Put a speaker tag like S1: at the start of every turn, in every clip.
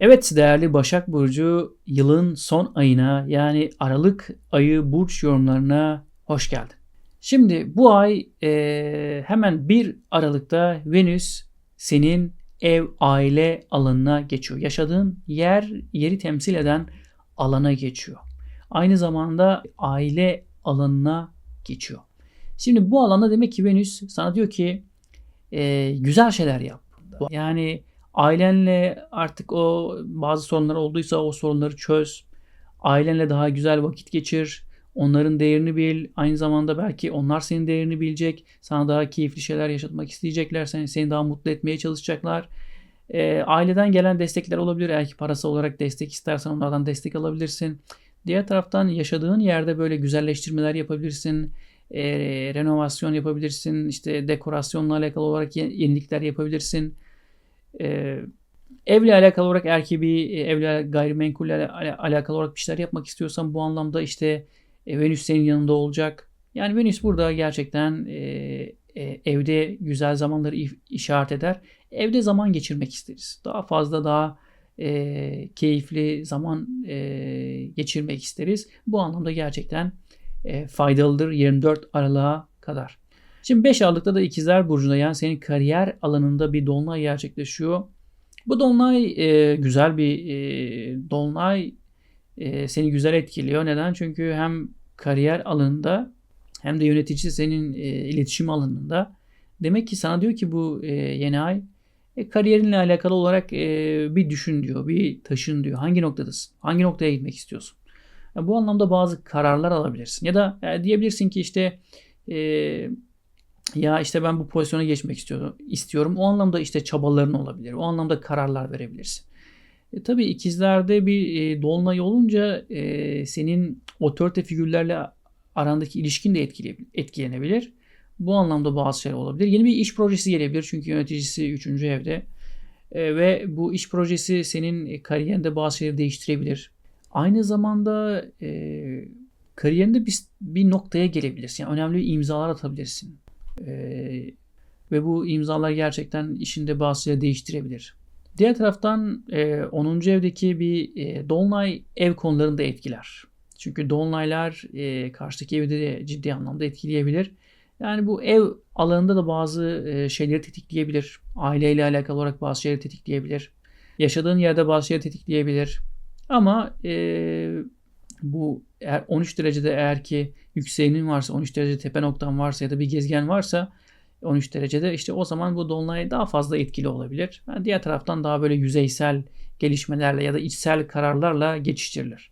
S1: Evet değerli Başak Burcu yılın son ayına yani Aralık ayı burç yorumlarına hoş geldin. Şimdi bu ay e, hemen 1 Aralık'ta Venüs senin ev aile alanına geçiyor. Yaşadığın yer yeri temsil eden alana geçiyor. Aynı zamanda aile alanına geçiyor. Şimdi bu alanda demek ki Venüs sana diyor ki e, güzel şeyler yap. Yani ailenle artık o bazı sorunlar olduysa o sorunları çöz. Ailenle daha güzel vakit geçir. Onların değerini bil. Aynı zamanda belki onlar senin değerini bilecek. Sana daha keyifli şeyler yaşatmak isteyecekler. Seni, seni daha mutlu etmeye çalışacaklar. E, aileden gelen destekler olabilir. Eğer ki parası olarak destek istersen onlardan destek alabilirsin. Diğer taraftan yaşadığın yerde böyle güzelleştirmeler yapabilirsin. E, renovasyon yapabilirsin. İşte dekorasyonla alakalı olarak yenilikler yapabilirsin. E, evle alakalı olarak ki bir evle gayrimenkulle alakalı olarak bir şeyler yapmak istiyorsan bu anlamda işte e, Venüs senin yanında olacak. Yani Venüs burada gerçekten e, e, evde güzel zamanları işaret eder. Evde zaman geçirmek isteriz. Daha fazla daha e, keyifli zaman e, geçirmek isteriz. Bu anlamda gerçekten e, faydalıdır 24 Aralık'a kadar. Şimdi 5 Aralık'ta da İkizler Burcu'nda yani senin kariyer alanında bir dolunay gerçekleşiyor. Bu dolunay e, güzel bir e, dolunay e, seni güzel etkiliyor. Neden? Çünkü hem kariyer alanında hem de yönetici senin e, iletişim alanında. Demek ki sana diyor ki bu e, yeni ay e, kariyerinle alakalı olarak e, bir düşün diyor, bir taşın diyor. Hangi noktadasın? Hangi noktaya gitmek istiyorsun? Yani bu anlamda bazı kararlar alabilirsin. Ya da e, diyebilirsin ki işte e, ya işte ben bu pozisyona geçmek istiyorum. istiyorum. O anlamda işte çabaların olabilir. O anlamda kararlar verebilirsin. E, tabii ikizlerde bir e, dolunay olunca e, senin otorite figürlerle arandaki ilişkin de etkilenebilir. Bu anlamda bazı şeyler olabilir. Yeni bir iş projesi gelebilir çünkü yöneticisi 3. evde. E, ve bu iş projesi senin kariyerinde bazı şeyleri değiştirebilir. Aynı zamanda e, kariyerinde bir, bir noktaya gelebilirsin. Yani önemli imzalar atabilirsin. E, ve bu imzalar gerçekten işinde bazı şeyleri değiştirebilir. Diğer taraftan e, 10. evdeki bir e, dolunay ev konularını da etkiler. Çünkü dolunaylar e, karşıdaki evde de ciddi anlamda etkileyebilir. Yani bu ev alanında da bazı e, şeyleri tetikleyebilir. Aileyle alakalı olarak bazı şeyleri tetikleyebilir. Yaşadığın yerde bazı şeyleri tetikleyebilir. Ama e, bu eğer 13 derecede eğer ki yükselenin varsa 13 derece tepe noktan varsa ya da bir gezegen varsa 13 derecede işte o zaman bu dolunay daha fazla etkili olabilir. Yani diğer taraftan daha böyle yüzeysel gelişmelerle ya da içsel kararlarla geçiştirilir.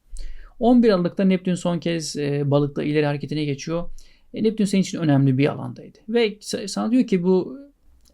S1: 11 Aralık'ta Neptün son kez e, balıkta ileri hareketine geçiyor. E, Neptün senin için önemli bir alandaydı. Ve sana diyor ki bu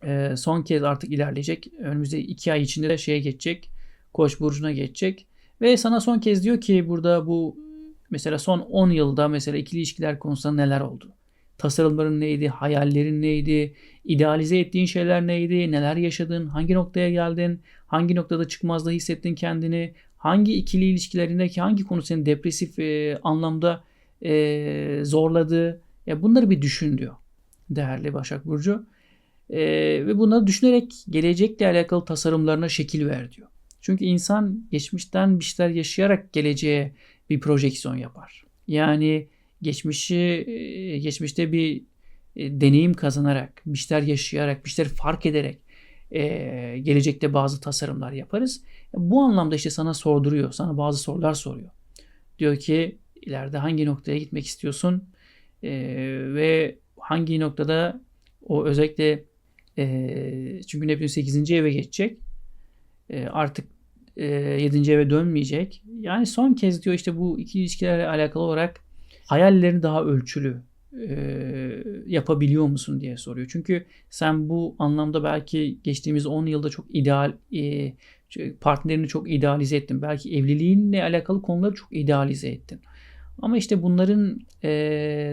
S1: e, son kez artık ilerleyecek. Önümüzde 2 ay içinde de şeye geçecek. Koç burcuna geçecek. Ve sana son kez diyor ki burada bu mesela son 10 yılda mesela ikili ilişkiler konusunda neler oldu? Tasarımların neydi? Hayallerin neydi? İdealize ettiğin şeyler neydi? Neler yaşadın? Hangi noktaya geldin? Hangi noktada çıkmazda hissettin kendini? Hangi ikili ilişkilerindeki hangi konu seni depresif e, anlamda e, zorladı? Ya bunları bir düşün diyor değerli Başak Burcu. E, ve bunları düşünerek gelecekle alakalı tasarımlarına şekil ver diyor. Çünkü insan geçmişten bir şeyler yaşayarak geleceğe bir projeksiyon yapar. Yani geçmişi e, geçmişte bir e, deneyim kazanarak, bir şeyler yaşayarak, bir şeyler fark ederek e, gelecekte bazı tasarımlar yaparız. Bu anlamda işte sana sorduruyor, sana bazı sorular soruyor. Diyor ki ileride hangi noktaya gitmek istiyorsun ve hangi noktada o özellikle çünkü Neptün 8. eve geçecek. artık e, 7. eve dönmeyecek. Yani son kez diyor işte bu iki ilişkilerle alakalı olarak hayallerini daha ölçülü e, yapabiliyor musun diye soruyor. Çünkü sen bu anlamda belki geçtiğimiz 10 yılda çok ideal e, partnerini çok idealize ettin. Belki evliliğinle alakalı konuları çok idealize ettin. Ama işte bunların e,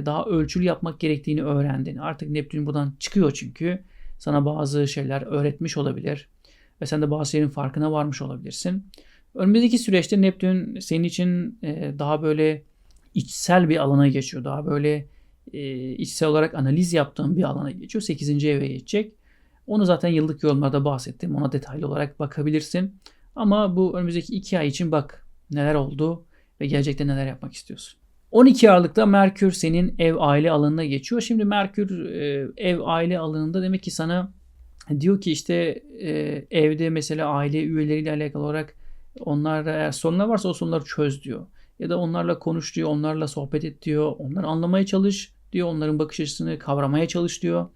S1: daha ölçülü yapmak gerektiğini öğrendin. Artık Neptün buradan çıkıyor çünkü. Sana bazı şeyler öğretmiş olabilir. Ve sen de bazı şeylerin farkına varmış olabilirsin. Önümüzdeki süreçte Neptün senin için e, daha böyle içsel bir alana geçiyor. Daha böyle e, içsel olarak analiz yaptığın bir alana geçiyor. 8. eve geçecek. Onu zaten yıllık yorumlarda bahsettim. Ona detaylı olarak bakabilirsin. Ama bu önümüzdeki 2 ay için bak neler oldu ve gelecekte neler yapmak istiyorsun. 12 Aralık'ta Merkür senin ev aile alanına geçiyor. Şimdi Merkür e, ev aile alanında demek ki sana diyor ki işte e, evde mesela aile üyeleriyle alakalı olarak onlarla eğer sorunlar varsa o sorunları çöz diyor. Ya da onlarla konuş diyor, onlarla sohbet et diyor, onları anlamaya çalış diyor, onların bakış açısını kavramaya çalış diyor.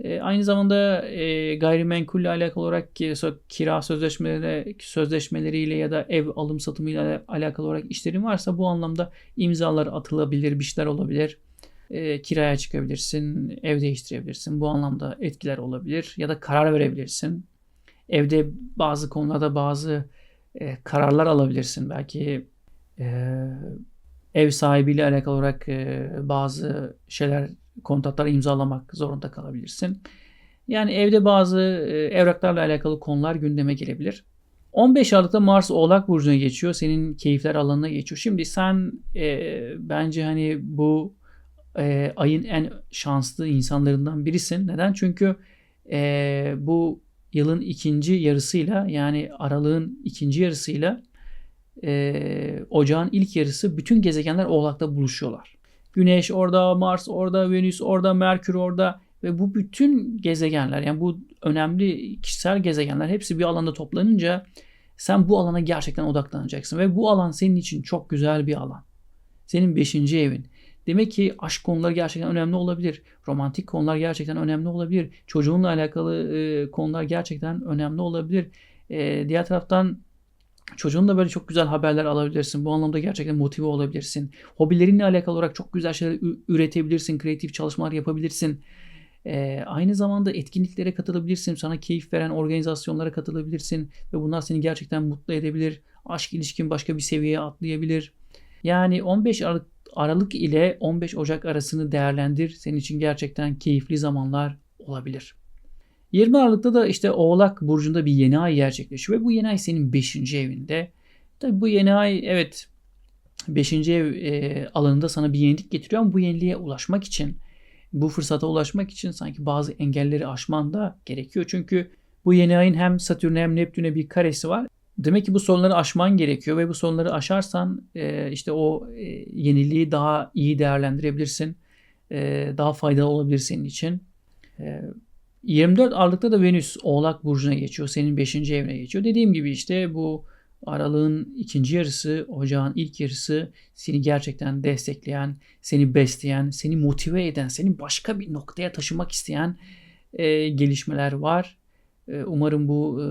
S1: E, aynı zamanda e, gayrimenkulle alakalı olarak ki, kira sözleşmeleri, sözleşmeleriyle ya da ev alım satımıyla alakalı olarak işlerin varsa bu anlamda imzalar atılabilir, bir şeyler olabilir. E, kiraya çıkabilirsin, ev değiştirebilirsin. Bu anlamda etkiler olabilir ya da karar verebilirsin. Evde bazı konularda bazı e, kararlar alabilirsin. Belki e, ev sahibiyle alakalı olarak e, bazı şeyler kontratlar imzalamak zorunda kalabilirsin. Yani evde bazı e, evraklarla alakalı konular gündeme gelebilir. 15 Aralık'ta Mars Oğlak Burcu'na geçiyor. Senin keyifler alanına geçiyor. Şimdi sen e, bence hani bu e, ayın en şanslı insanlarından birisin. Neden? Çünkü e, bu yılın ikinci yarısıyla yani aralığın ikinci yarısıyla e, ocağın ilk yarısı bütün gezegenler Oğlak'ta buluşuyorlar. Güneş orada, Mars orada, Venüs orada, Merkür orada ve bu bütün gezegenler yani bu önemli kişisel gezegenler hepsi bir alanda toplanınca sen bu alana gerçekten odaklanacaksın ve bu alan senin için çok güzel bir alan. Senin beşinci evin. Demek ki aşk konuları gerçekten önemli olabilir. Romantik konular gerçekten önemli olabilir. Çocuğunla alakalı e, konular gerçekten önemli olabilir. E, diğer taraftan Çocuğunla böyle çok güzel haberler alabilirsin. Bu anlamda gerçekten motive olabilirsin. Hobilerinle alakalı olarak çok güzel şeyler üretebilirsin. Kreatif çalışmalar yapabilirsin. Ee, aynı zamanda etkinliklere katılabilirsin. Sana keyif veren organizasyonlara katılabilirsin. Ve bunlar seni gerçekten mutlu edebilir. Aşk ilişkin başka bir seviyeye atlayabilir. Yani 15 Aralık, Aralık ile 15 Ocak arasını değerlendir. Senin için gerçekten keyifli zamanlar olabilir. 20 Aralık'ta da işte Oğlak Burcu'nda bir yeni ay gerçekleşiyor ve bu yeni ay senin 5. evinde. Tabi bu yeni ay evet 5. ev e, alanında sana bir yenilik getiriyor ama bu yeniliğe ulaşmak için bu fırsata ulaşmak için sanki bazı engelleri aşman da gerekiyor. Çünkü bu yeni ayın hem Satürn'e hem Neptün'e bir karesi var. Demek ki bu sorunları aşman gerekiyor ve bu sorunları aşarsan e, işte o e, yeniliği daha iyi değerlendirebilirsin. E, daha faydalı olabilir senin için. E, 24 Aralık'ta da Venüs Oğlak Burcu'na geçiyor. Senin 5. evine geçiyor. Dediğim gibi işte bu aralığın ikinci yarısı, ocağın ilk yarısı seni gerçekten destekleyen, seni besleyen, seni motive eden, seni başka bir noktaya taşımak isteyen e, gelişmeler var. E, umarım bu e,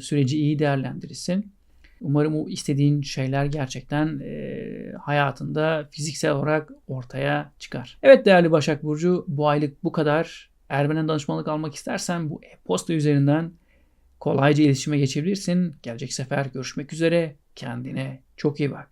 S1: süreci iyi değerlendirirsin. Umarım o istediğin şeyler gerçekten e, hayatında fiziksel olarak ortaya çıkar. Evet değerli Başak Burcu bu aylık bu kadar. Eğer benden danışmanlık almak istersen bu e-posta üzerinden kolayca iletişime geçebilirsin. Gelecek sefer görüşmek üzere. Kendine çok iyi bak.